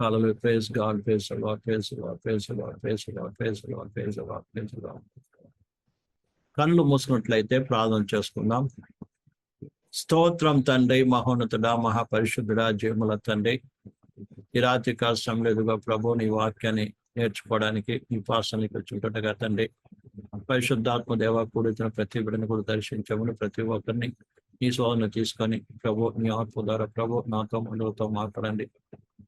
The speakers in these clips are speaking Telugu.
Hallelujah. Praise God. Praise the Lord. Praise the Lord. Praise the Lord. Praise the Lord. Praise the Lord. Praise the Lord. Praise the Lord. కళ్ళు మూసుకున్నట్లయితే ప్రార్థన చేసుకుందాం స్తోత్రం తండ్రి మహోన్నతుడ మహాపరిశుద్ధుడ జీవముల తండ్రి ఈ రాత్రి కాల సమయంలో ప్రభు నీ వాక్యాన్ని నేర్చుకోవడానికి ఈ పాసనకి చుట్టగా తండ్రి పరిశుద్ధాత్మ దేవ కూడిన ప్రతి బిడ్డను కూడా దర్శించమని ప్రతి ఒక్కరిని నీ శోధన తీసుకొని ప్రభు నీ ఆత్మ ద్వారా ప్రభు నాతో మనతో మాట్లాడండి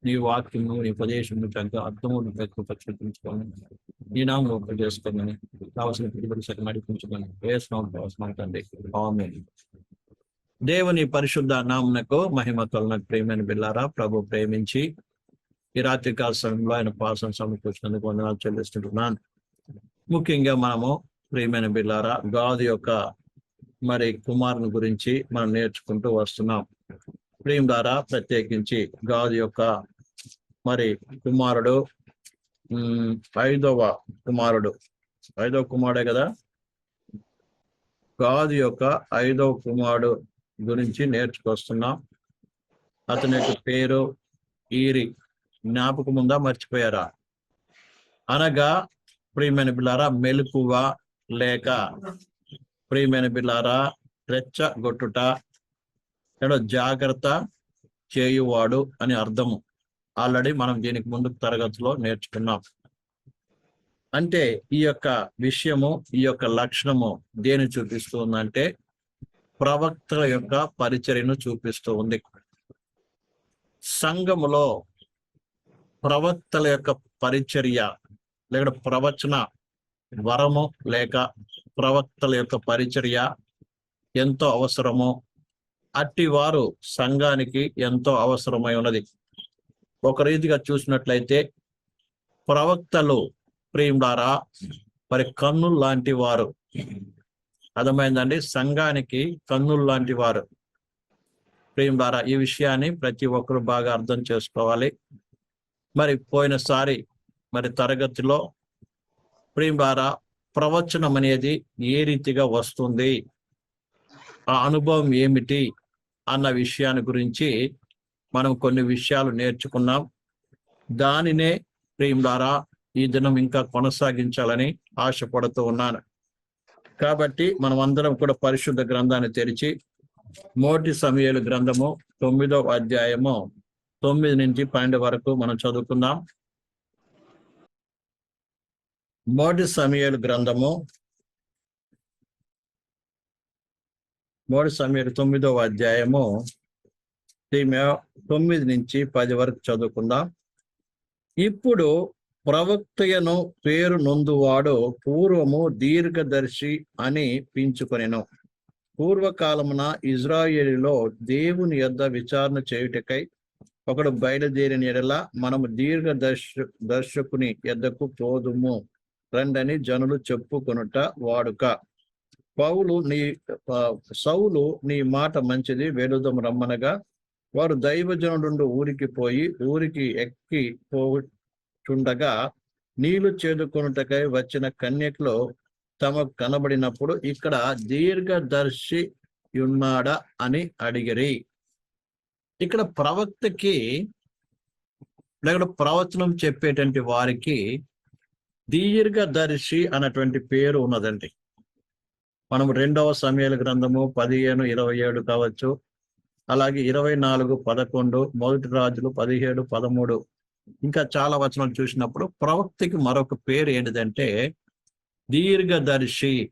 నీ వాక్యము నీ ఉపదేశం తగ్గ అర్థము చూపించుకోండి నీ నామం ఉప చేసుకోమని కావాల్సిన పెట్టుబడి సగం నడిపించుకొని వేసిన దేవుని పరిశుద్ధ నామునకు మహిమ తొలన ప్రేమైన బిల్లారా ప్రభు ప్రేమించి ఈ రాత్రి కాల సమయంలో ఆయన పాసం సమకూర్చినందుకు వందనాలు చెల్లిస్తుంటున్నాను ముఖ్యంగా మనము ప్రియమైన బిల్లారా గాదు యొక్క మరి కుమారుని గురించి మనం నేర్చుకుంటూ వస్తున్నాం. ప్రియం ద్వారా ప్రత్యేకించి గాజు యొక్క మరి కుమారుడు ఉమ్, ఐదవ కుమారుడు. ఐదవ కుమారుడే కదా? గాజు యొక్క ఐదవ కుమారుడు గురించి నేర్చుకొస్తున్నాం. అతని యొక్క పేరు ఈరి. జ్ఞాపకం ఉందా? మర్చిపోయారా? అనగా ప్రియమైన బిల్లారా మెలకువ లేక. ప్రియమైన బిల్లారా రెచ్చగొట్టుట ఇక్కడ జాగ్రత్త చేయువాడు అని అర్థము. ఆల్రెడీ మనం దీనికి ముందు తరగతిలో నేర్చుకున్నాం. అంటే ఈ యొక్క విషయము ఈ యొక్క లక్షణము దేని చూపిస్తుందంటే ప్రవక్తల యొక్క పరిచర్యను చూపిస్తూ ఉంది సంఘములో ప్రవక్తల యొక్క పరిచర్య లేక ప్రవచన వరము లేక ప్రవక్తల యొక్క పరిచర్య ఎంతో అవసరమో. అట్టి వారు సంఘానికి ఎంతో అవసరమై ఉన్నది. ఒక రీతిగా చూసినట్లయితే ప్రవక్తలు ప్రియుడారా మరి కన్నులు లాంటి వారు. అర్థమైందండి? సంఘానికి కన్నులు లాంటి వారు. ప్రియుడారా ఈ విషయాన్ని ప్రతి ఒక్కరు బాగా అర్థం చేసుకోవాలి. మరి పోయినసారి మరి తరగతిలో ప్రియుడారా ప్రవచనం అనేది ఏ రీతిగా వస్తుంది? ఆ అనుభవం ఏమిటి అన్న విషయాన్ని గురించి మనం కొన్ని విషయాలు నేర్చుకున్నాం. దానినే ప్రియులారా ఈ దినం ఇంకా కొనసాగించాలని ఆశపడుతూ ఉన్నాను. కాబట్టి మనం అందరం కూడా పరిశుద్ధ గ్రంథాన్ని తెరిచి మోటి సమయాలు గ్రంథము తొమ్మిదవ అధ్యాయము తొమ్మిది నుంచి పన్నెండు వరకు మనం చదువుకుందాం. మోటి సమయాలు గ్రంథము మోటి సమయాలు తొమ్మిదవ అధ్యాయము తొమ్మిది నుంచి పది వరకు చదువుకుందాం. ఇప్పుడు ప్రవక్తయను పేరు నొందువాడు పూర్వము దీర్ఘదర్శి అని పించుకొనెను పూర్వకాలమున ఇజ్రాయేలీలో దేవుని యొద్ద విచారణ చేయుటకై ఒకడు బయలుదేరిన ఎడల మనము దీర్ఘదర్శ దర్శకుని యొద్దకు పోదుము. రండని జనులు చెప్పుకొనుట వాడుక. పౌలు నీ సౌలు నీ మాట మంచిది వెలుదం రమ్మనగా. వారు దైవజనుడు ఊరికి పోయి ఊరికి ఎక్కి పోచుండగా నీళ్ళు చేదుకొనుటకై వచ్చిన కన్యకలో తమకు కనబడినప్పుడు ఇక్కడ దీర్ఘదర్శి ఉన్నాడా అని అడిగిరి. ఇక్కడ ప్రవక్తకి లేక ప్రవచనం చెప్పేటువంటి వారికి దీర్ఘదర్శి అన్నటువంటి పేరు ఉన్నదండి. మనం రెండవ సమయాల గ్రంథము పదిహేను ఇరవై ఏడు కావచ్చు. అలాగే ఇరవై నాలుగు పదకొండు మొదటి రాజులు పదిహేడు పదమూడు. ఇంకా చాలా వచనాలు చూసినప్పుడు ప్రవక్తికి మరొక పేరు ఏంటిదంటే దీర్ఘదర్శి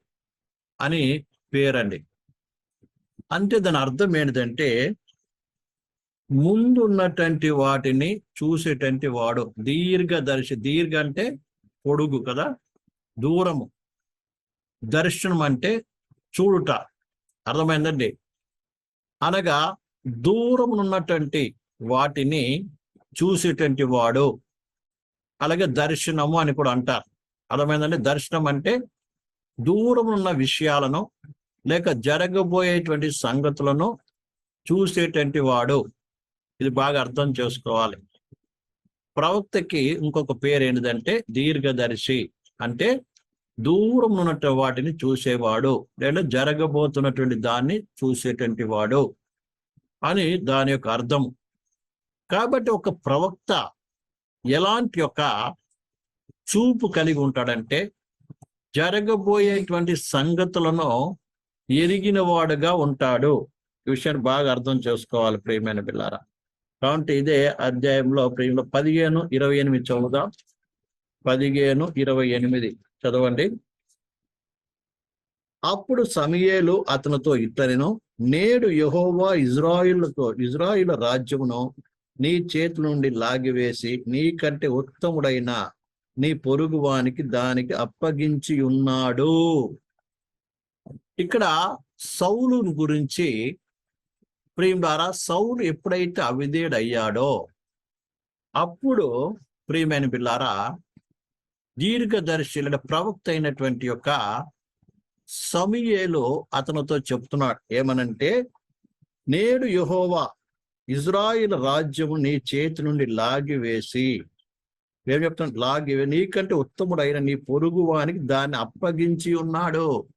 అని పేరండి. అంటే దాని అర్థం ఏంటిదంటే ముందున్నటువంటి వాటిని చూసేటువంటి వాడు. దీర్ఘదర్శి దీర్ఘ అంటే పొడుగు కదా దూరము. దర్శనం అంటే చూడుట. అర్థమైందండి? అనగా దూరం ఉన్నటువంటి వాటిని చూసేటువంటి వాడు. అలాగే దర్శనము అని కూడా అంటారు. అర్థమైందండి? దర్శనం అంటే దూరం ఉన్న విషయాలను లేక జరగబోయేటువంటి సంగతులను చూసేటువంటి వాడు. ఇది బాగా అర్థం చేసుకోవాలి. ప్రవక్తకి ఇంకొక పేరు ఏంటిదంటే దీర్ఘదర్శి. అంటే దూరం ఉన్నట్టు వాటిని చూసేవాడు. లేదా జరగబోతున్నటువంటి దాన్ని చూసేటువంటి వాడు అని దాని యొక్క అర్థం. కాబట్టి ఒక ప్రవక్త ఎలాంటి యొక్క చూపు కలిగి ఉంటాడంటే జరగబోయేటువంటి సంగతులను ఎరిగిన వాడుగా ఉంటాడు. ఈ విషయాన్ని బాగా అర్థం చేసుకోవాలి ప్రియమైన పిల్లారా కాబట్టి ఇదే అధ్యాయంలో ప్రియంలో పదిహేను ఇరవై ఎనిమిది చదువుదాం. పదిహేను ఇరవై ఎనిమిది. చదవండి. అప్పుడు సమయేలు అతనితో ఇట్లనెను నేడు యెహోవా ఇజ్రాయిల్తో ఇజ్రాయిల్ రాజ్యమును నీ చేతి నుండి లాగివేసి నీకంటే ఉత్తముడైన నీ పొరుగువానికి దానికి అప్పగించి ఉన్నాడు. ఇక్కడ సౌలు గురించి ప్రియం ద్వారా సౌలు ఎప్పుడైతే అవిధేయుడయ్యాడో అప్పుడు ప్రియమైన పిల్లారా దీర్ఘదర్శి ప్రవక్త అయినటువంటి యొక్క సమయలో అతనితో చెప్తున్నాడు. ఏమనంటే నేడు యహోవా ఇజ్రాయిల్ రాజ్యము నీ చేతి నుండి లాగివేసి ఏం చెప్తున్నాడు? లాగివే నీకంటే ఉత్తముడైన నీ పొరుగు వానికి దాన్ని అప్పగించి ఉన్నాడు.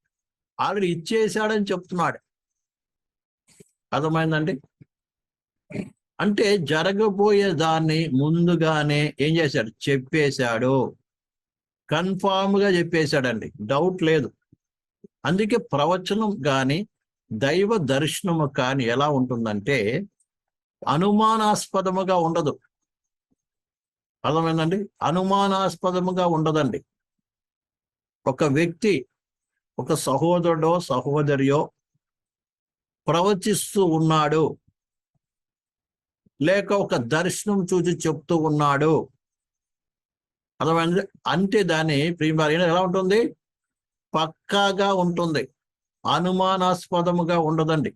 ఆల్రెడీ ఇచ్చేశాడని చెప్తున్నాడు. అర్థమైందండి? అంటే జరగబోయే దాన్ని ముందుగానే ఏం చేశాడు? చెప్పేశాడు. కన్ఫామ్గా చెప్పేశాడండి. డౌట్ లేదు. అందుకే ప్రవచనం కానీ దైవ దర్శనము కానీ ఎలా ఉంటుందంటే అనుమానాస్పదముగా ఉండదు. అర్థమైందండి? అనుమానాస్పదముగా ఉండదండి. ఒక వ్యక్తి ఒక సహోదరుడో సహోదరియో ప్రవచిస్తూ ఉన్నాడు లేక ఒక దర్శనం చూసి చెప్తూ ఉన్నాడు అర్థమైంది? అంటే దాని ప్రియమారి ఎలా ఉంటుంది? పక్కాగా ఉంటుంది. అనుమానాస్పదముగా ఉండదండి.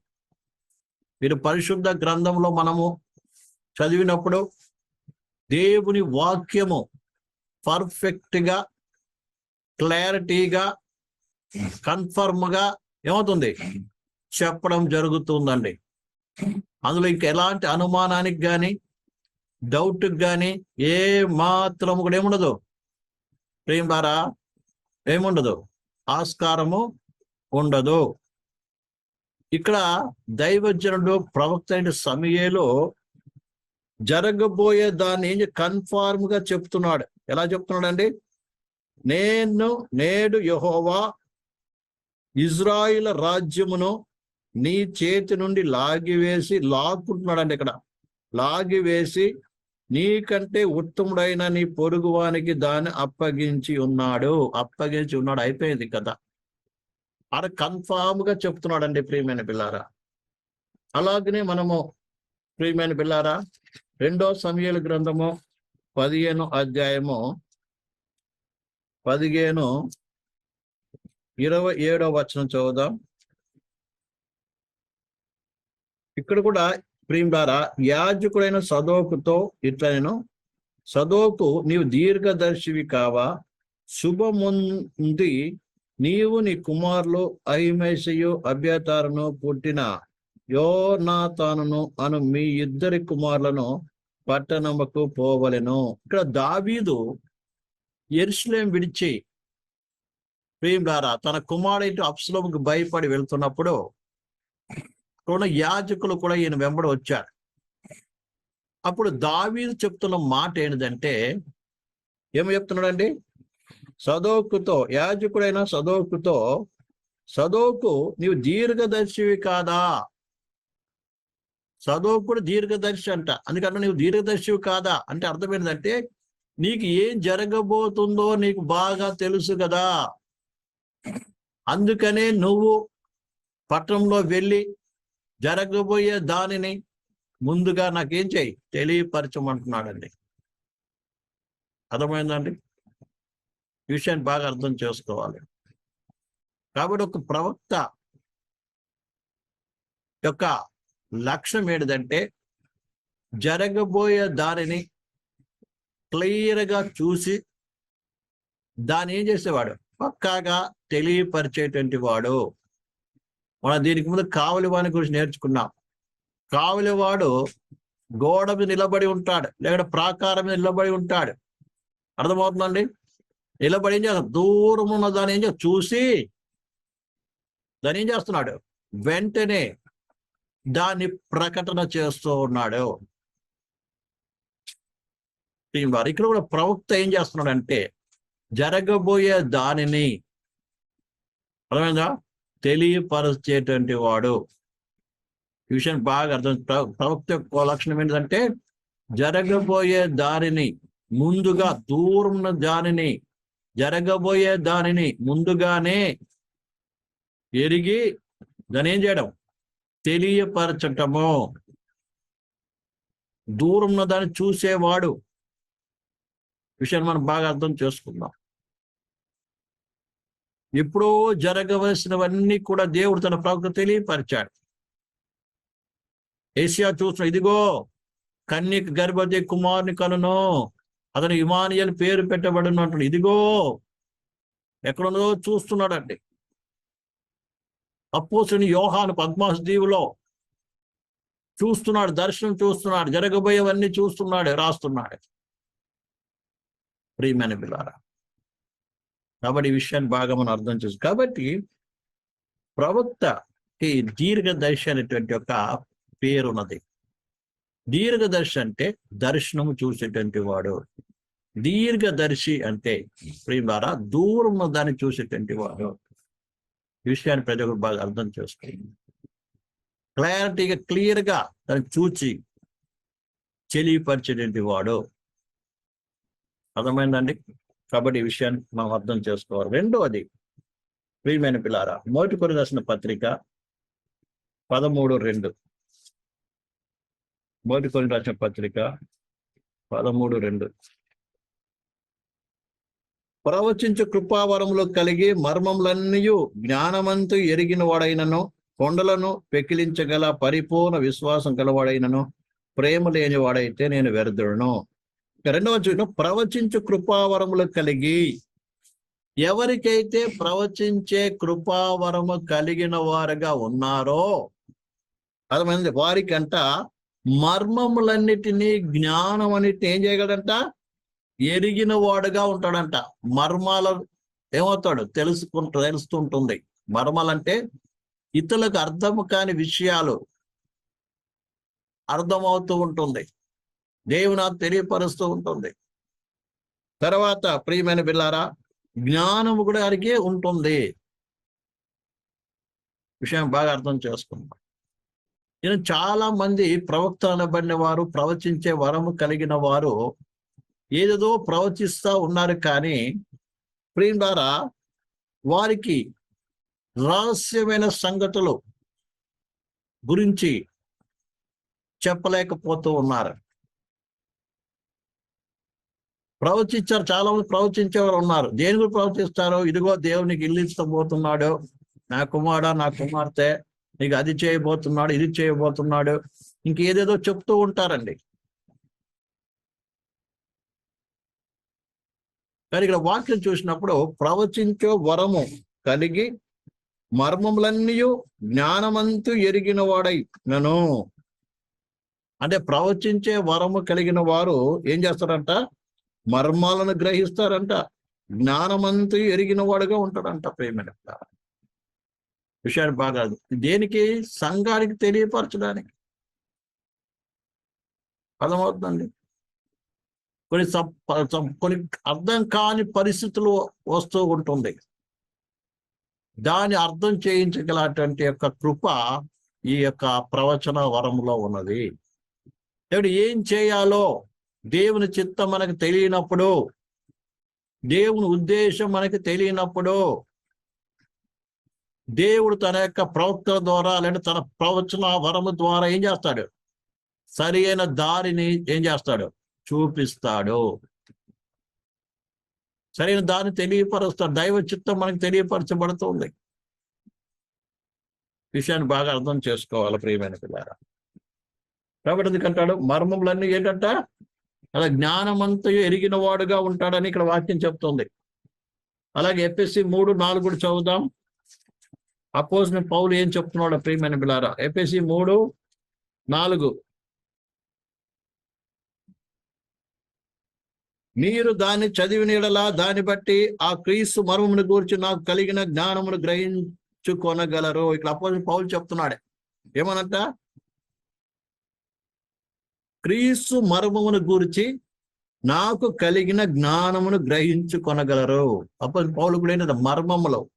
మీరు పరిశుద్ధ గ్రంథంలో మనము చదివినప్పుడు దేవుని వాక్యము పర్ఫెక్ట్గా క్లారిటీగా కన్ఫర్మ్గా ఏమవుతుంది? చెప్పడం జరుగుతుందండి. అందులో ఇంకా ఎలాంటి అనుమానానికి కానీ డౌట్ కానీ ఏ మాత్రం కూడా ఏముండదు. ప్రేమ ద్వారా ఏముండదు. ఆస్కారము ఉండదు. ఇక్కడ దైవజనుడు ప్రవక్త అయిన సమయంలో జరగబోయే దాన్ని కన్ఫార్మ్గా చెప్తున్నాడు. ఎలా చెప్తున్నాడండి? నేను నేడు యహోవా ఇజ్రాయిల్ రాజ్యమును నీ చేతి నుండి లాగివేసి లాక్కుంటున్నాడండి ఇక్కడ. లాగివేసి నీకంటే ఉత్తముడైన నీ పొరుగువానికి దాన్ని అప్పగించి ఉన్నాడు. అప్పగించి ఉన్నాడు. అయిపోయింది కదా అక్కడ కన్ఫామ్గా చెప్తున్నాడండి ప్రియమైన పిల్లారా. అలాగనే మనము ప్రియమైన పిల్లారా రెండో సమయాల గ్రంథము పదిహేను అధ్యాయము పదిహేను ఇరవై ఏడో వచనం చదువుదాం. ఇక్కడ కూడా ప్రియం ద్వారా యాజకుడైన సదోకుతో ఇట్లా నేను సదోకు నీవు దీర్ఘదర్శివి కావా? శుభముంది నీవు నీ కుమారులు అహిమేషయు అభ్యతారను పుట్టిన యోనాతానును అను మీ ఇద్దరి కుమారులను పట్టణముకు పోవలెను. ఇక్కడ దావీదు ఎరుసలేం విడిచి ప్రియులారా తన కుమారుడు అప్సలోముకు భయపడి వెళ్తున్నప్పుడు కూడా యాజకులు కూడా ఈయన వెంబడి వచ్చారు. అప్పుడు దావీదు చెప్తున్న మాట ఏంటంటే ఏమి చెప్తున్నాడండి? సదోకుతో యాజకుడైన సదోకుతో సదోకు నీవు దీర్ఘదర్శివి కాదా? సదోకుడు దీర్ఘదర్శి అంట. అందుకన్నా నీవు దీర్ఘదర్శివి కాదా? అంటే అర్థమైందంటే నీకు ఏం జరగబోతుందో నీకు బాగా తెలుసు కదా. అందుకనే నువ్వు పట్టణంలో వెళ్ళి జరగబోయే దానిని ముందుగా నాకేం చేయి? తెలియపరచమంటున్నాడండి. అర్థమైందండి? విషయాన్ని బాగా అర్థం చేసుకోవాలి. కాబట్టి ఒక ప్రవక్త యొక్క లక్ష్యం ఏంటిదంటే జరగబోయే దానిని క్లియర్గా చూసి దాన్ని ఏం చేసేవాడు? పక్కాగా తెలియపరిచేటువంటి వాడు. మనం దీనికి ముందు కావలివాని గురించి నేర్చుకున్నాం. కావలివాడు గోడ మీద నిలబడి ఉంటాడు లేకపోతే ప్రాకారం మీద నిలబడి ఉంటాడు. అర్థమవుతుందండి? నిలబడి ఏం చేస్తాడు? దూరం ఉన్న దాని ఏం చేస్తా చూసి దాని ఏం చేస్తున్నాడు? వెంటనే దాన్ని ప్రకటన చేస్తూ ఉన్నాడు. వారు ఇక్కడ కూడా ప్రవక్త ఏం చేస్తున్నాడంటే జరగబోయే దానిని అర్థమైందా? తెలియపరచేటువంటి వాడు. ఈ విషయం బాగా అర్థం. ప్రవక్త యొక్క లక్షణం ఏంటంటే జరగబోయే దానిని ముందుగా దూరం ఉన్న దానిని జరగబోయే దానిని ముందుగానే ఎరిగి దాని ఏం చేయడం? తెలియపరచటము. దూరం ఉన్న దాన్ని చూసేవాడు. విషయాన్ని మనం బాగా అర్థం చేసుకుందాం. ఎప్పుడో జరగవలసినవన్నీ కూడా దేవుడు తన ప్రవక్త తెలియపరిచాడు. ఏషియా చూసిన ఇదిగో కన్యక గర్భవతి కుమారుని కనును అతను ఇమానియల్ పేరు పెట్టబడిన అంటున్నాడు. ఇదిగో ఎక్కడున్నదో చూస్తున్నాడండి. అప్పోసుని యోహాను పద్మాస్ దీవులో చూస్తున్నాడు దర్శనం చూస్తున్నాడు జరగబోయేవన్నీ చూస్తున్నాడు రాస్తున్నాడు. ప్రియమైన పిల్లారా కాబట్టి ఈ విషయాన్ని బాగా మనం అర్థం చేసు కాబట్టి ప్రవక్తకి దీర్ఘదర్శి అనేటువంటి ఒక పేరున్నది. దీర్ఘదర్శి అంటే దర్శనము చూసేటువంటి వాడు. దీర్ఘదర్శి అంటే ద్వారా దూరం ఉన్న దాన్ని చూసేటువంటి వాడు. ఈ విషయాన్ని ప్రజలు బాగా అర్థం చేసుకోండి క్లారిటీగా క్లియర్గా దాన్ని చూచి తెలియపరిచేటువంటి వాడు. అర్థమైందండి కాబట్టి ఈ విషయాన్ని మనం అర్థం చేసుకోవాలి. రెండవది ప్రియమైన పిల్లారా మొదటి కొన్ని రాసిన పత్రిక పదమూడు రెండు. మొదటి కొన్ని రాసిన పత్రిక పదమూడు రెండు. ప్రవచించు కృపావరములు కలిగి మర్మములన్నీ జ్ఞానమంతు ఎరిగిన వాడైనను కొండలను పెకిలించగల పరిపూర్ణ విశ్వాసం గలవాడైనను ప్రేమ లేని వాడైతే నేను వ్యర్థుడను. రెండవ చూసిన ప్రవచించు కృపావరములు కలిగి ఎవరికైతే ప్రవచించే కృపావరము కలిగిన వారుగా ఉన్నారో అర్థమైంది? వారికంట మర్మములన్నిటినీ జ్ఞానం అన్నిటిని ఏం చేయగలంట ఎరిగిన వాడుగా ఉంటాడంట. మర్మాల ఏమవుతాడు? తెలుసుకుంటూ తెలుస్తుంటుంది. మర్మాలంటే ఇతరులకు అర్థం కాని విషయాలు అర్థమవుతూ ఉంటుంది. దేవుని నాకు తెలియపరుస్తూ ఉంటుంది. తర్వాత ప్రియమైన బిల్లారా జ్ఞానము కూడా అడిగే ఉంటుంది. విషయం బాగా అర్థం చేసుకుందాం. నేను చాలా మంది ప్రవక్త అనబడిన వారు ప్రవచించే వరము కలిగిన వారు ఏదేదో ప్రవచిస్తూ ఉన్నారు కానీ ప్రియం ద్వారా వారికి రహస్యమైన సంగతులు గురించి చెప్పలేకపోతూ ఉన్నారు. ప్రవచించారు చాలా మంది ప్రవచించేవారు ఉన్నారు. దేని గురించి ప్రవచిస్తారు? ఇదిగో దేవునికి ఇల్లు ఇస్తబోతున్నాడు. నా కుమారుడు నా కుమార్తె నీకు అది చేయబోతున్నాడు ఇది చేయబోతున్నాడు. ఇంకేదేదో చెప్తూ ఉంటారండి. కానీ ఇక్కడ వాక్యం చూసినప్పుడు ప్రవచించే వరము కలిగి మర్మములన్నీ జ్ఞానమంతు ఎరిగిన వాడై నను. అంటే ప్రవచించే వరము కలిగిన వారు ఏం చేస్తారంట? మర్మాలను గ్రహిస్తారంట. జ్ఞానమంతా ఎరిగిన వాడుగా ఉంటాడంట ప్రేమ విషయాన్ని బాగా దేనికి? సంఘానికి తెలియపరచడానికి. అర్థమవుతుందండి? కొన్ని సప్- కొన్ని అర్థం కాని పరిస్థితులు వస్తూ ఉంటుంది. దాన్ని అర్థం చేయించగలటువంటి యొక్క కృప ఈ యొక్క ప్రవచన వరంలో ఉన్నది. ఏం చేయాలో దేవుని చిత్తం మనకు తెలియనప్పుడు దేవుని ఉద్దేశం మనకి తెలియనప్పుడు దేవుడు తన యొక్క ప్రవక్తల ద్వారా లేదా తన ప్రవచన వరము ద్వారా ఏం చేస్తాడు? సరి అయిన దారిని ఏం చేస్తాడు? చూపిస్తాడు. సరైన దాన్ని తెలియపరుస్తాడు. దైవ చిత్తం మనకు తెలియపరచబడుతుంది. విషయాన్ని బాగా అర్థం చేసుకోవాలి ప్రియమైన పిల్లారా కాబట్టి ఎందుకంటాడు? మర్మములన్నీ ఏంటంటే? అలా జ్ఞానమంతయు ఎరిగిన వాడుగా ఉంటాడని ఇక్కడ వాక్యం చెప్తుంది. అలాగే ఎపిఎస్సి మూడు నాలుగు కూడా చదువుదాం. అపోజ్ పౌలు ఏం చెప్తున్నాడు ప్రియమైన బిలారా? ఎపిఎస్సి మూడు నాలుగు. మీరు దాన్ని చదివినలా దాన్ని బట్టి ఆ క్రీస్తు మర్మమును గూర్చి నాకు కలిగిన జ్ఞానమును గ్రహించుకొనగలరు. ఇక్కడ అపోజ్ పౌలు చెప్తున్నాడే. ఏమనంట? క్రీస్తు మర్మమును గూర్చి నాకు కలిగిన జ్ఞానమును గ్రహించుకొనగలరు. అప్పుడు పౌలు కూడా ఏంటంటే మర్మములో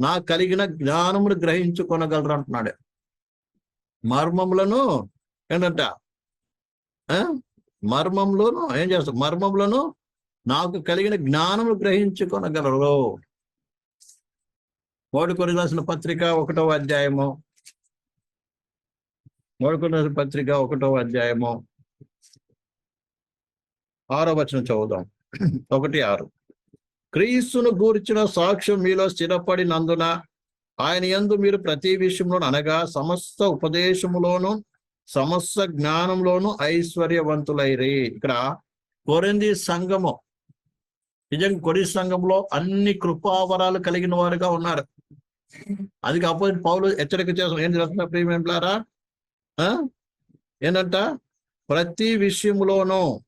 నాకు కలిగిన జ్ఞానమును గ్రహించుకొనగలరు అంటున్నాడు. మర్మములను ఏంటంట? ఆ? మర్మంలోను ఏం చేస్తారు మర్మములను నాకు కలిగిన జ్ఞానము గ్రహించుకొనగలరు. మోడుకొని రాసిన పత్రిక ఒకటో అధ్యాయము. మోడుకొని రాసిన పత్రిక ఒకటో అధ్యాయము. ఆరో వచనం చదువుదాం. ఒకటి ఆరు. క్రీస్తును గూర్చిన సాక్ష్యం మీలో స్థిరపడినందున ఆయన యందు మీరు ప్రతి విషయంలో అనగా సమస్త ఉపదేశములోను సమస్త జ్ఞానంలోను ఐశ్వర్యవంతులైరి. ఇక్కడ కొరింది సంఘము నిజంగా కొరి సంఘంలో అన్ని కృపావరాలు కలిగిన వారుగా ఉన్నారు. అది కాకపోతే పౌలు హెచ్చరిక చేస్తాం ఏం చేస్తున్నా ప్రియమేంట్లారా ఏంటంట? ప్రతి విషయంలోనూ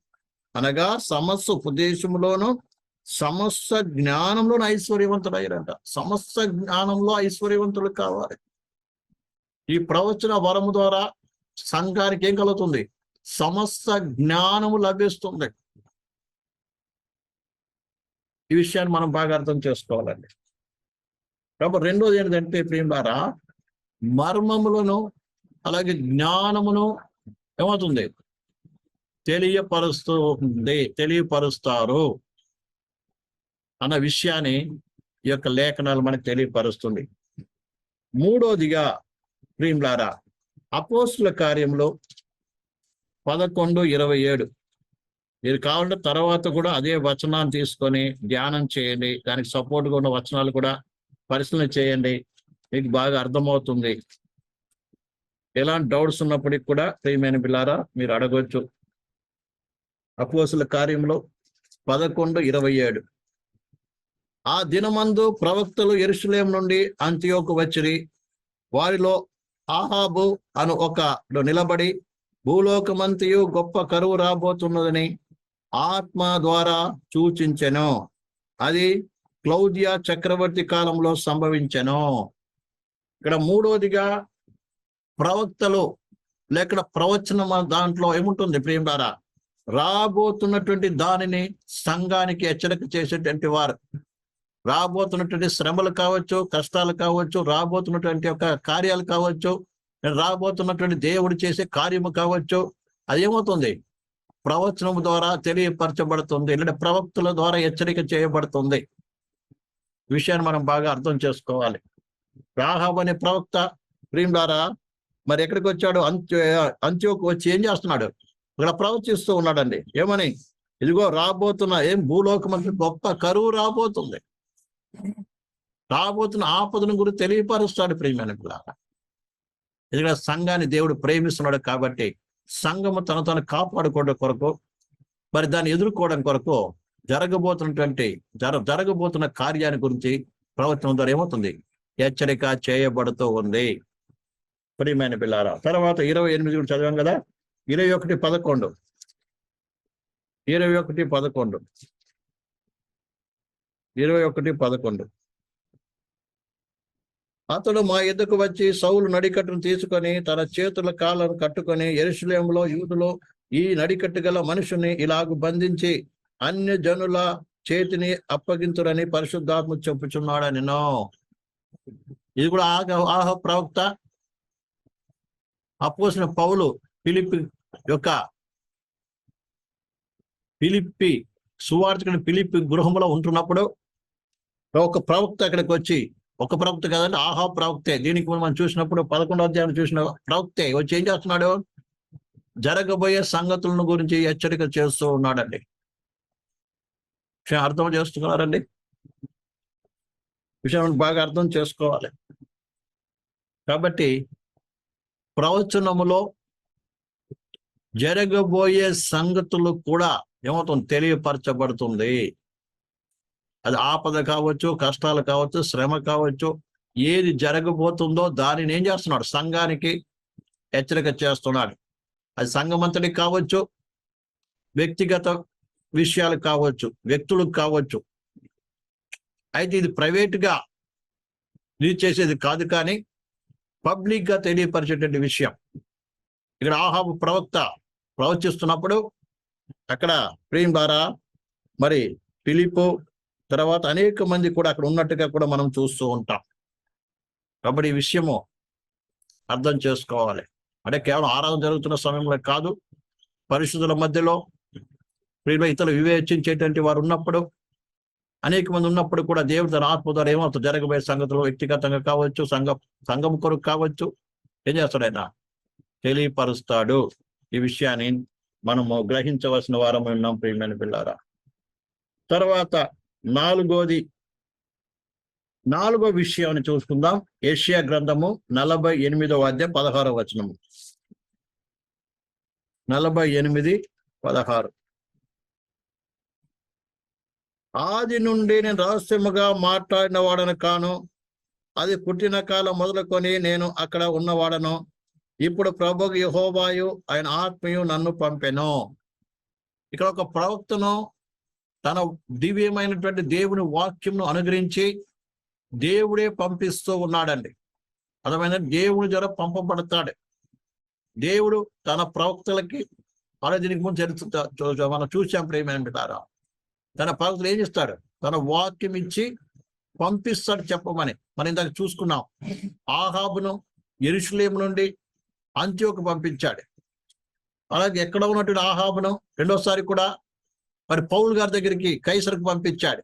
అనగా సమస్త ఉపదేశంలోను సమస్త ఐశ్వర్యవంతుడు అయ్యారంట సమస్త జ్ఞానంలో ఐశ్వర్యవంతులు కావాలి. ఈ ప్రవచన వరము ద్వారా సంఘానికి ఏం కలుగుతుంది? సమస్త జ్ఞానము లభిస్తుంది. ఈ విషయాన్ని మనం బాగా అర్థం చేసుకోవాలండి. కాబట్టి రెండోది ఏంటంటే ప్రియులారా మర్మములను అలాగే జ్ఞానమును ఏమవుతుంది? తెలియపరుస్తూ ఉంది. తెలియపరుస్తారు అన్న విషయాన్ని ఈ యొక్క లేఖనాలు మనకు తెలియపరుస్తుంది. మూడోదిగా ప్రియులారా అపోస్తుల కార్యంలో పదకొండు ఇరవై ఏడు. మీరు కావాలంటే తర్వాత కూడా అదే వచనాన్ని తీసుకొని ధ్యానం చేయండి. దానికి సపోర్ట్గా ఉన్న వచనాలు కూడా పరిశీలన చేయండి. మీకు బాగా అర్థమవుతుంది. ఎలాంటి డౌట్స్ ఉన్నప్పటికి కూడా ప్రియమైన పిల్లారా మీరు అడగవచ్చు అపోసుల కార్యంలో పదకొండు ఇరవై ఏడు. ఆ దినమందు ప్రవక్తలు ఎరుసలేం నుండి అంత్యోకు వచ్చిరి. వారిలో ఆహాబు అను ఒక నిలబడి భూలోకమంతియు గొప్ప కరువు రాబోతున్నదని ఆత్మ ద్వారా సూచించెను. అది క్లౌదియా చక్రవర్తి కాలంలో సంభవించెను. ఇక్కడ మూడోదిగా ప్రవక్తలు లేక ప్రవచనం దాంట్లో ఏముంటుంది ప్రియులారా? రాబోతున్నటువంటి దానిని సంఘానికి హెచ్చరిక చేసేటువంటి వారు. రాబోతున్నటువంటి శ్రమలు కావచ్చు కష్టాలు కావచ్చు రాబోతున్నటువంటి ఒక కార్యాలు కావచ్చు రాబోతున్నటువంటి దేవుడు చేసే కార్యము కావచ్చు అది ఏమవుతుంది? ప్రవచనం ద్వారా తెలియపరచబడుతుంది లేదా ప్రవక్తుల ద్వారా హెచ్చరిక చేయబడుతుంది. విషయాన్ని మనం బాగా అర్థం చేసుకోవాలి. రాహాబ్ అనే ప్రవక్త ప్రియం ద్వారా మరి ఎక్కడికి వచ్చాడు? అంత్య అంత్యోకు వచ్చి ఏం చేస్తున్నాడు? ఇక్కడ ప్రవచిస్తూ ఉన్నాడండి. ఏమని? ఇదిగో రాబోతున్న ఏం? భూలోకం అంటే గొప్ప కరువు రాబోతుంది. రాబోతున్న ఆపదను గురించి తెలియపరుస్తాడు ప్రియమైన పిల్లల ఎందుకంటే సంఘాన్ని దేవుడు ప్రేమిస్తున్నాడు కాబట్టి సంఘము తన తను కాపాడుకోవడం కొరకు మరి దాన్ని ఎదుర్కోవడం కొరకు జరగబోతున్నటువంటి జర జరగబోతున్న కార్యాన్ని గురించి ప్రవచనం ద్వారా ఏమవుతుంది? హెచ్చరిక చేయబడుతూ ఉంది. ప్రియమైన పిల్లారా తర్వాత ఇరవై ఎనిమిది కూడా చదివాం కదా? ఇరవై ఒకటి పదకొండు. ఇరవై ఒకటి పదకొండు. ఇరవై ఒకటి పదకొండు. అతడు మా ఎద్దుకు వచ్చి సౌలు నడికట్టును తీసుకొని తన చేతుల కాళ్ళను కట్టుకొని ఎరుసలేంలో యూదులో ఈ నడికట్టు గల మనుషుని ఇలాగు బంధించి అన్య జనుల చేతిని అప్పగించురని పరిశుద్ధాత్మ చెప్పుచున్నాడని ఇది కూడా ఆహ ఆహ ప్రవక్త అపోసిన పౌలు పిలిపి యొక్క పిలిపి సువార్తకుని పిలిపి గృహంలో ఉంటున్నప్పుడు ఒక ప్రవక్త అక్కడికి వచ్చి ఒక ప్రవక్త కాదంటే ఆహా ప్రవక్తే. దీనికి మనం చూసినప్పుడు పదకొండవ అధ్యాయం చూసిన ప్రవక్తే వచ్చి ఏం చేస్తున్నాడు? జరగబోయే సంగతులను గురించి హెచ్చరిక చేస్తూ ఉన్నాడండి. విషయం అర్థం చేసుకున్నారండి? విషయం బాగా అర్థం చేసుకోవాలి. కాబట్టి ప్రవచనములో జరగబోయే సంగతులు కూడా ఏమవుతుంది? తెలియపరచబడుతుంది. అది ఆపద కావచ్చు కష్టాలు కావచ్చు శ్రమ కావచ్చు ఏది జరగబోతుందో దానిని ఏం చేస్తున్నాడు? సంఘానికి హెచ్చరిక చేస్తున్నాడు. అది సంఘమంతటికి కావచ్చు వ్యక్తిగత విషయాలు కావచ్చు వ్యక్తులకు కావచ్చు. అయితే ఇది ప్రైవేట్గా రీచ్ చేసేది కాదు కానీ పబ్లిక్గా తెలియపరిచేటువంటి విషయం. ఇక్కడ ఆహాబు ప్రవక్త ప్రవచిస్తున్నప్పుడు అక్కడ ప్రేమ్ ద్వారా మరి పిలిపో తర్వాత అనేక మంది కూడా అక్కడ ఉన్నట్టుగా కూడా మనం చూస్తూ ఉంటాం. కాబట్టి ఈ విషయము అర్థం చేసుకోవాలి. అంటే కేవలం ఆరాధన జరుగుతున్న సమయంలో కాదు పరిశుద్ధుల మధ్యలో ప్రియుల ఇతరులు వివేచించేటువంటి వారు ఉన్నప్పుడు అనేక మంది ఉన్నప్పుడు కూడా దేవుడి తన ఆత్మ ద్వారా ఏమవుతుంది జరగబోయే సంగతులు వ్యక్తిగతంగా కావచ్చు సంఘ సంఘం కొరకు కావచ్చు ఏం చేస్తాడు ఆయన? తెలియపరుస్తాడు. ఈ విషయాన్ని మనము గ్రహించవలసిన వారం ఉన్నాం ప్రియమైన పిల్లారా. తర్వాత నాలుగోది నాలుగో విషయాన్ని చూసుకుందాం. ఏషియా గ్రంథము నలభై ఎనిమిదవ అధ్యాయం పదహారవ వచనము. నలభై ఎనిమిది పదహారు. ఆది నుండి నేను రహస్యముగా మాట్లాడిన వాడను కాను అది పుట్టిన కాలం మొదలుకొని నేను అక్కడ ఉన్నవాడను. ఇప్పుడు ప్రభు యహోబాయు ఆయన ఆత్మయు నన్ను పంపెను. ఇక్కడ ఒక ప్రవక్తను తన దివ్యమైనటువంటి దేవుని వాక్యంను అనుగ్రహించి దేవుడే పంపిస్తూ ఉన్నాడండి. అర్థమైన దేవుని ద్వారా పంపబడతాడు. దేవుడు తన ప్రవక్తలకి మన దీనికి ముందు చరిత్ర మనం చూసాం ప్రేమైన తన ప్రవక్తలు ఏం చేస్తాడు తన వాక్యం ఇచ్చి పంపిస్తాడు చెప్పమని. మనం ఇందాక చూసుకున్నాం. ఆహాబును ఎరుషులేము నుండి అంత్యోకు పంపించాడు. అలాగే ఎక్కడ ఉన్నటువంటి ఆహాబును రెండోసారి కూడా మరి పౌల్ గారి దగ్గరికి కైసరకు పంపించాడు.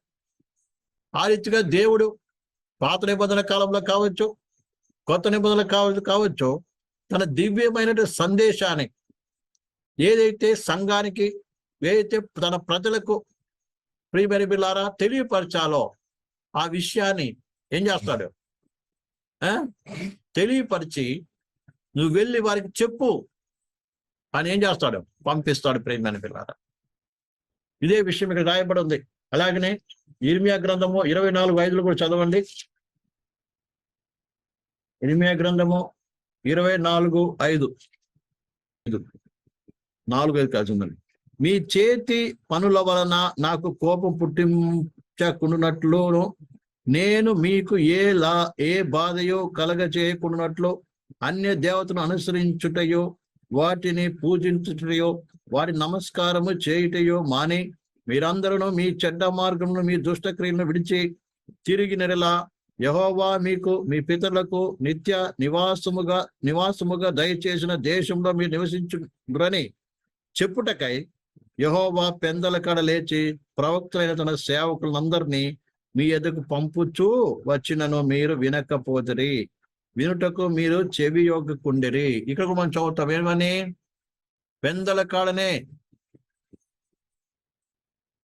ఆ రీతిగా దేవుడు పాత నిబంధన కాలంలో కావచ్చు కొత్త నిబంధనలు కావచ్చు కావచ్చు తన దివ్యమైన సందేశాన్ని ఏదైతే సంఘానికి ఏదైతే తన ప్రజలకు ప్రియమైన బిల్లారా తెలియపరచాలో ఆ విషయాన్ని ఏం చేస్తాడు? ఆ? తెలియపరిచి నువ్వు వెళ్ళి వారికి చెప్పు అని ఏం చేస్తాడు? పంపిస్తాడు ప్రియమైన పిల్లారా ఇదే విషయం ఇక్కడ రాయబడి ఉంది. అలాగనే ఇర్మియా గ్రంథము ఇరవై నాలుగు ఐదులు కూడా చదవండి. ఇర్మియా గ్రంథము ఇరవై నాలుగు ఐదు. ఐదు. నాలుగు ఐదు కలిసి ఉందండి మీ చేతి పనుల వలన నాకు కోపం పుట్టించకుండానట్లు నేను మీకు ఏ లా ఏ బాధయో కలగ చేయకుండానట్లు అన్య దేవతను అనుసరించుటయో వాటిని పూజించుటయో వారి నమస్కారము చేయుటయో మాని మీరందరూ మీ చెడ్డ మార్గంలో మీ దుష్టక్రియలను విడిచి తిరిగి నెరలా. యహోవా మీకు మీ పితరులకు నిత్య నివాసముగా నివాసముగా దయచేసిన దేశంలో మీరు నివసించురని చెప్పుటకై యహోవా పెందల కడ లేచి ప్రవక్తులైన తన సేవకులందరినీ మీ ఎదుకు పంపుచూ వచ్చినను మీరు వినకపోతిరి. వినుటకు మీరు చెవి యొక్కకుండిరి ఇక్కడ మనం చదువుతాం ఏమని? పెందల కాడనే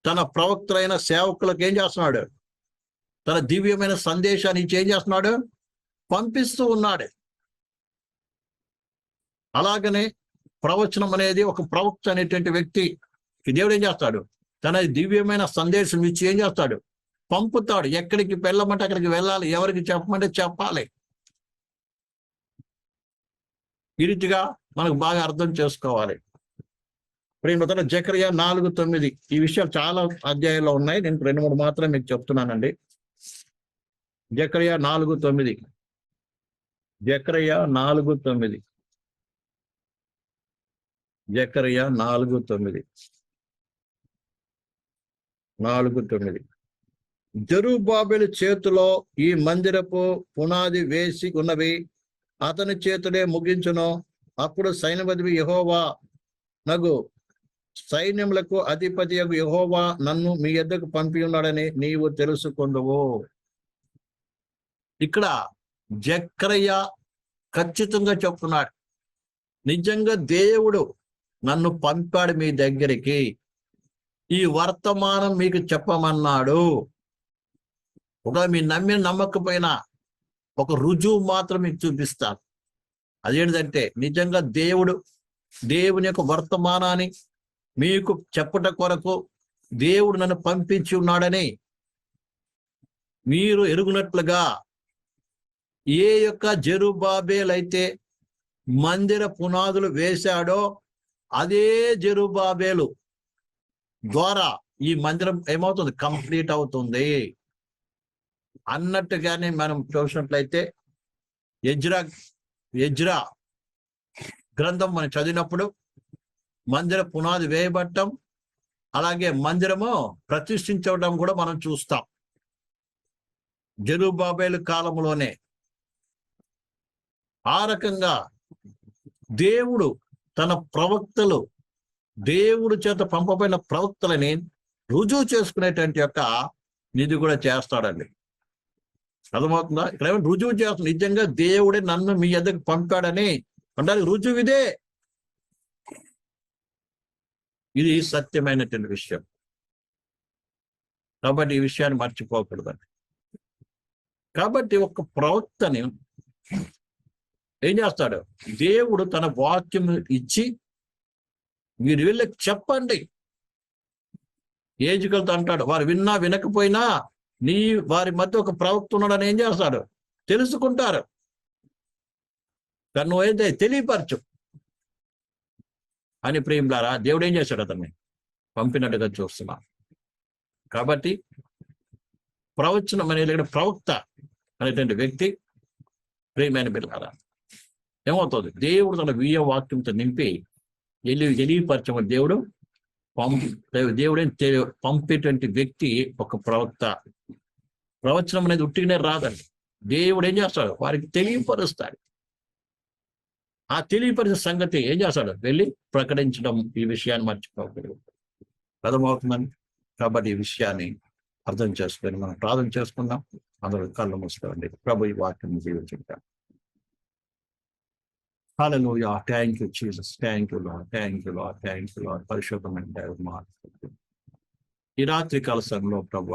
తన ప్రవక్తులైన సేవకులకు ఏం చేస్తున్నాడు? తన దివ్యమైన సందేశాన్ని ఏం చేస్తున్నాడు? పంపిస్తూ ఉన్నాడు. అలాగనే ప్రవచనం అనేది ఒక ప్రవక్త అనేటువంటి వ్యక్తి దేవుడు ఏం చేస్తాడు? తన దివ్యమైన సందేశం ఇచ్చి ఏం చేస్తాడు? పంపుతాడు. ఎక్కడికి వెళ్ళమంటే అక్కడికి వెళ్ళాలి. ఎవరికి చెప్పమంటే చెప్పాలి. ఈ రీతిగా మనకు బాగా అర్థం చేసుకోవాలి. ఇప్పుడు మొదట జకరియా నాలుగు తొమ్మిది. ఈ విషయాలు చాలా అధ్యాయాల్లో ఉన్నాయి. నేను రెండు మూడు మాత్రం మీకు చెప్తున్నానండి. జకరియా నాలుగు తొమ్మిది. జకరియా నాలుగు తొమ్మిది. జకరియా నాలుగు తొమ్మిది. నాలుగు తొమ్మిది జరుబాబెలు చేతిలో ఈ మందిరపు పునాది వేసి ఉన్నవి అతని చేతులే ముగించును. అప్పుడు సైన్యపతి యహోవా నగు సైన్యములకు అధిపతి యహోవా నన్ను మీ ఎద్దకు పంపి ఉన్నాడని నీవు తెలుసుకుందువు. ఇక్కడ జక్రయ్య ఖచ్చితంగా చెప్తున్నాడు. నిజంగా దేవుడు నన్ను పంపాడు మీ దగ్గరికి. ఈ వర్తమానం మీకు చెప్పమన్నాడు. ఒకవేళ మీ నమ్మిన నమ్మకపోయినా ఒక రుజువు మాత్రం మీకు చూపిస్తాను. అదేంటంటే నిజంగా దేవుడు దేవుని యొక్క వర్తమానాన్ని మీకు చెప్పట కొరకు దేవుడు నన్ను పంపించి ఉన్నాడని మీరు ఎరుగునట్లుగా ఏ యొక్క జరుబాబేలైతే మందిర పునాదులు వేశాడో అదే జరుబాబేలు ద్వారా ఈ మందిరం ఏమవుతుంది? కంప్లీట్ అవుతుంది. అన్నట్టుగానే మనం చూసినట్లయితే ఎజ్రా ఎజ్రా గ్రంథం మనం చదివినప్పుడు మందిర పునాది వేయబట్టం అలాగే మందిరము ప్రతిష్ఠించడం కూడా మనం చూస్తాం. జరుబాబేలు కాలంలోనే ఆ రకంగా దేవుడు తన ప్రవక్తలు దేవుడు చేత పంపబడిన ప్రవక్తలని రుజువు చేసుకునేటువంటి యొక్క నిధి కూడా చేస్తాడండి. అర్థమవుతుందా? ఇక్కడ ఏమైనా రుజువు చేస్తుంది నిజంగా దేవుడే నన్ను మీ ఎద్దకు పంపాడని అంటే రుజువు ఇదే. ఇది సత్యమైనటువంటి విషయం. కాబట్టి ఈ విషయాన్ని మర్చిపోకూడదండి. కాబట్టి ఒక ప్రవక్తని ఏం చేస్తాడు? దేవుడు తన వాక్యం ఇచ్చి మీరు వెళ్ళి చెప్పండి. ఏజుకలతో అంటాడు వారు విన్నా వినకపోయినా నీ వారి మధ్య ఒక ప్రవక్త ఉన్నాడని ఏం చేస్తాడు? తెలుసుకుంటారు. తను నువ్వైతే తెలియపరచు. అని ప్రేమిలారా దేవుడు ఏం చేశాడు అతన్ని? పంపినట్టుగా చూస్తున్నా. కాబట్టి ప్రవచనం అనే ప్రవక్త అనేటువంటి వ్యక్తి ప్రేమైన బిల్లారా ఏమవుతుంది? దేవుడు తన వీయ వాక్యంతో నింపి ఎలి తెలియపరచమని దేవుడు పంపి దేవుడే తెలియ పంపేటువంటి వ్యక్తి ఒక ప్రవక్త. ప్రవచనం అనేది ఉట్టిగానే రాదండి. దేవుడు ఏం చేస్తాడు? వారికి తెలియపరుస్తాడు. ఆ తెలియపరిచిన సంగతి ఏం చేస్తాడు? వెళ్ళి ప్రకటించడం ఈ విషయాన్ని మర్చిపోకూడదు. అర్థమవుతుందండి? కాబట్టి ఈ విషయాన్ని అర్థం చేసుకొని మనం ప్రార్థన చేసుకుందాం. అందరూ కళ్ళు మూసుకోండి. ప్రభు ఈ వాక్యం జీవించుకుంటాం. Hallelujah. Thank you Jesus. Thank you Lord. Thank you Lord. Thank you Lord. పరిశుభ్రమైన దేవుడు మా ఈ రాత్రి కాల సమయంలో ప్రభు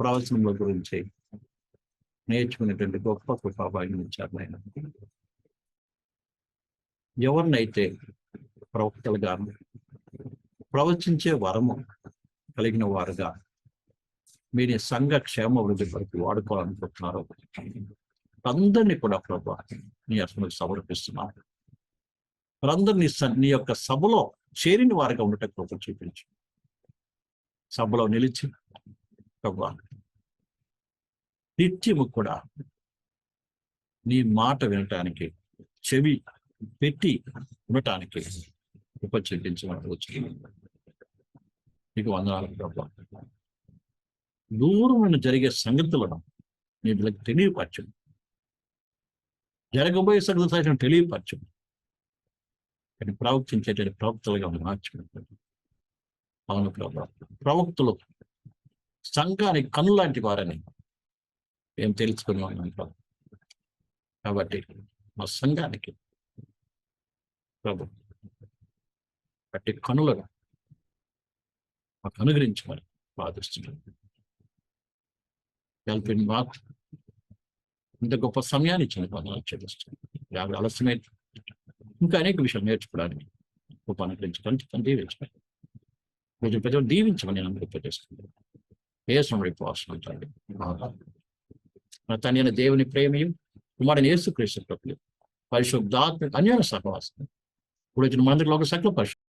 ప్రవచనముల గురించి నేర్చుకునేటువంటి గొప్ప కృపాభాగ్యం ఇచ్చారు ఎవరినైతే ప్రవక్తలుగా ప్రవచించే వరము కలిగిన వారుగా మీరు సంఘ క్షేమ వృద్ధి కొరకు వాడుకోవాలనుకుంటున్నారు అందరినీ కూడా ప్రభు నీ అసలు సమర్పిస్తున్నారు వారందరినీ స- నీ యొక్క సభలో చేరిన వారిగా ఉండటం కృప చూపించు. సభలో నిలిచి ప్రభు నిత్యము కూడా నీ మాట వినటానికి చెవి పెట్టి ఉండటానికి కృప చూపించమని వచ్చి నీకు వందనాలు ప్రభు. దూరం జరిగే సంగతులను నీ వీళ్ళకి తెలియపరచు. జరగబోయే సంగతి సైతం తెలియపరచు కానీ ప్రవక్తించేటువంటి ప్రవక్తలుగా మార్చుకుంటారు అవును ప్రభు ప్రవక్తులు సంఘానికి కనులాంటి వారని మేము తెలుసుకున్నాం ప్రభు. కాబట్టి మా సంఘానికి ప్రభు అట్టి కనులను మాకు అనుగ్రహించమని బాధిస్తున్నాను కలిపిన మాకు ఇంత గొప్ప సమయాన్ని ఇచ్చిన వందనాలు చెల్లిస్తున్నాను యాభై ఆలస్యమే ఇంకా అనేక విషయాలు నేర్చుకోవడానికి గొప్ప అనుగ్రహించడానికి దీవించమని కొంచెం ప్రజలు దీవించమని నేను అనుగ్రహించేస్తున్నాను ఏ సమయం పోస్తున్నాను మన తండ్రి దేవుని ప్రేమయం కుమారుని యేసు క్రీస్తు ప్రభులు పరిశుద్ధాత్మ అన్యోన సహవాసం ఇప్పుడు వచ్చిన మందిలో ఒక సకల పరిశుద్ధ